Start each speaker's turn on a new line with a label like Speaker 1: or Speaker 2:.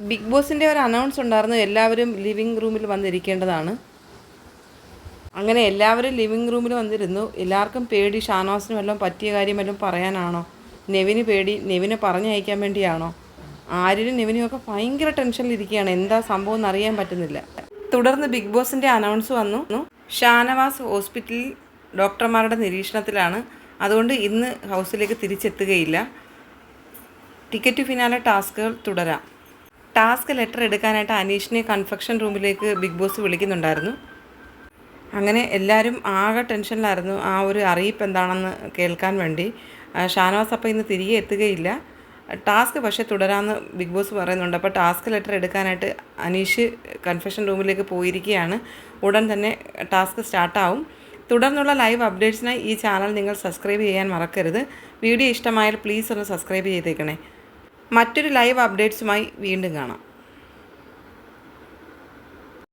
Speaker 1: Big ബോസിന്റെ ഒരു announce ഉണ്ടായിരുന്നു എല്ലാവരും ലിവിങ് റൂമിൽ വന്നിരിക്കേണ്ടതാണ്. അങ്ങനെ എല്ലാവരും ലിവിങ് റൂമിൽ വന്നിരുന്നു. എല്ലാവർക്കും പേടി ഷാനവാസിന് വല്ലതും പറ്റിയ കാര്യം വല്ലതും പറയാനാണോ? നെവിന് പേടി നെവിനെ പറഞ്ഞയക്കാൻ വേണ്ടിയാണോ? ആര്യനും നെവിനും ഒക്കെ ഭയങ്കര ടെൻഷനിലിരിക്കുകയാണ് എന്താ സംഭവം എന്ന് അറിയാൻ പറ്റുന്നില്ല. തുടർന്ന് ബിഗ് ബോസിന്റെ അനൗൺസ് വന്നു. ഷാനവാസ് ഹോസ്പിറ്റലിൽ ഡോക്ടർമാരുടെ നിരീക്ഷണത്തിലാണ്. അതുകൊണ്ട് ഇന്ന് ഹൗസിലേക്ക് തിരിച്ചെത്തുകയില്ല. ടിക്കറ്റ് ഫിനാലെ ടാസ്കുകൾ തുടരാം. ടാസ്ക് ലെറ്റർ എടുക്കാനായിട്ട് അനീഷിനെ കൺഫെക്ഷൻ റൂമിലേക്ക് ബിഗ് ബോസ് വിളിക്കുന്നുണ്ടായിരുന്നു. അങ്ങനെ എല്ലാവരും ആകെ ടെൻഷനിലായിരുന്നു. ആ ഒരു അറിയിപ്പ് എന്താണെന്ന് കേൾക്കാൻ വേണ്ടി. ഷാനവാസ് അപ്പം ഇന്ന് തിരികെ എത്തുകയില്ല. ടാസ്ക് പക്ഷേ തുടരാമെന്ന് ബിഗ് ബോസ് പറയുന്നുണ്ട്. അപ്പോൾ ടാസ്ക് ലെറ്റർ എടുക്കാനായിട്ട് അനീഷ് കൺഫെഷൻ റൂമിലേക്ക് പോയിരിക്കുകയാണ്. ഉടൻ തന്നെ ടാസ്ക് സ്റ്റാർട്ടാവും. തുടർന്നുള്ള ലൈവ് അപ്ഡേറ്റ്സിനായി ഈ ചാനൽ നിങ്ങൾ സബ്സ്ക്രൈബ് ചെയ്യാൻ മറക്കരുത്. വീഡിയോ ഇഷ്ടമായാൽ പ്ലീസ് ഒന്ന് സബ്സ്ക്രൈബ് ചെയ്തേക്കണേ. മറ്റൊരു ലൈവ് അപ്ഡേറ്റ്സുമായി വീണ്ടും കാണാം.